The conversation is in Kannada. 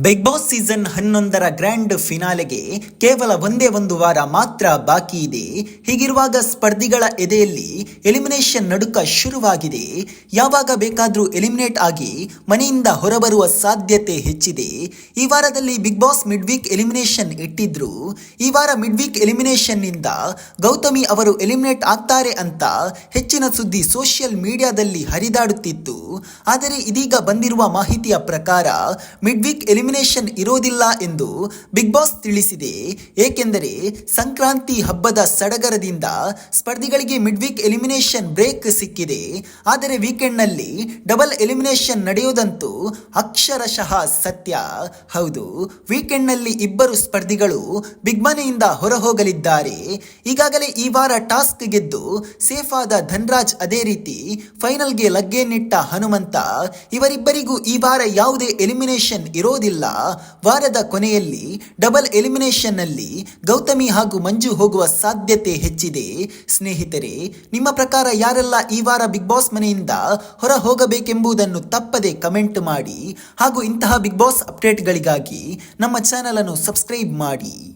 ಬಿಗ್ ಬಾಸ್ ಸೀಸನ್ ಹನ್ನೊಂದರ ಗ್ರ್ಯಾಂಡ್ ಫಿನಾಲೆಗೆ ಕೇವಲ ಒಂದೇ ಒಂದು ವಾರ ಮಾತ್ರ ಬಾಕಿ ಇದೆ. ಹೀಗಿರುವಾಗ ಸ್ಪರ್ಧಿಗಳ ಎದೆಯಲ್ಲಿ ಎಲಿಮಿನೇಷನ್ ನಡುಕ ಶುರುವಾಗಿದೆ. ಯಾವಾಗ ಬೇಕಾದರೂ ಎಲಿಮಿನೇಟ್ ಆಗಿ ಮನೆಯಿಂದ ಹೊರಬರುವ ಸಾಧ್ಯತೆ ಹೆಚ್ಚಿದೆ. ಈ ವಾರದಲ್ಲಿ Bigg Boss mid week elimination ಇಟ್ಟಿದ್ರು. ಈ ವಾರ ಮಿಡ್ ವೀಕ್ ಎಲಿಮಿನೇಷನ್ನಿಂದ ಗೌತಮಿ ಅವರು ಎಲಿಮಿನೇಟ್ ಆಗ್ತಾರೆ ಅಂತ ಹೆಚ್ಚಿನ ಸುದ್ದಿ ಸೋಷಿಯಲ್ ಮೀಡಿಯಾದಲ್ಲಿ ಹರಿದಾಡುತ್ತಿತ್ತು. ಆದರೆ ಇದೀಗ ಬಂದಿರುವ ಮಾಹಿತಿಯ ಪ್ರಕಾರ ಮಿಡ್ ವೀಕ್ ಎಲಿಮಿನೇಷನ್ ಇರೋದಿಲ್ಲ ಎಂದು ಬಿಗ್ ಬಾಸ್ ತಿಳಿಸಿದೆ. ಏಕೆಂದರೆ ಸಂಕ್ರಾಂತಿ ಹಬ್ಬದ ಸಡಗರದಿಂದ ಸ್ಪರ್ಧಿಗಳಿಗೆ ಮಿಡ್ ವೀಕ್ ಎಲಿಮಿನೇಷನ್ ಬ್ರೇಕ್ ಸಿಕ್ಕಿದೆ. ಆದರೆ ವೀಕೆಂಡ್ನಲ್ಲಿ ಡಬಲ್ ಎಲಿಮಿನೇಷನ್ ನಡೆಯುವುದಂತೂ ಅಕ್ಷರಶಃ ಸತ್ಯ. ಹೌದು ವೀಕೆಂಡ್ನಲ್ಲಿ ಇಬ್ಬರು ಸ್ಪರ್ಧಿಗಳು ಬಿಗ್ ಮನೆಯಿಂದ ಹೊರಹೋಗಲಿದ್ದಾರೆ. ಈಗಾಗಲೇ ಈ ವಾರ ಟಾಸ್ಕ್ ಗೆದ್ದು ಸೇಫ್ ಆದ ಧನ್ರಾಜ್ ಅದೇ ರೀತಿ ಫೈನಲ್ಗೆ ಲಗ್ಗೆನ್ನಿಟ್ಟ ಹನುಮಂತ. ಇವರಿಬ್ಬರಿಗೂ ಈ ವಾರ ಯಾವುದೇ ಎಲಿಮಿನೇಷನ್ ಇರೋದಿಲ್ಲ. ವಾರದ ಕೊನೆಯಲ್ಲಿ ಡಬಲ್ ಎಲಿಮಿನೇಷನ್ನಲ್ಲಿ ಗೌತಮಿ ಹಾಗೂ ಮಂಜು ಹೋಗುವ ಸಾಧ್ಯತೆ ಹೆಚ್ಚಿದೆ. ಸ್ನೇಹಿತರೆ, ನಿಮ್ಮ ಪ್ರಕಾರ ಯಾರೆಲ್ಲ ಈ ವಾರ ಬಿಗ್ ಬಾಸ್ ಮನೆಯಿಂದ ಹೊರ ಹೋಗಬೇಕೆಂಬುದನ್ನು ತಪ್ಪದೆ ಕಮೆಂಟ್ ಮಾಡಿ ಹಾಗೂ ಇಂತಹ ಬಿಗ್ ಬಾಸ್ ಅಪ್ಡೇಟ್ಗಳಿಗಾಗಿ ನಮ್ಮ ಚಾನಲನ್ನು ಸಬ್ಸ್ಕ್ರೈಬ್ ಮಾಡಿ.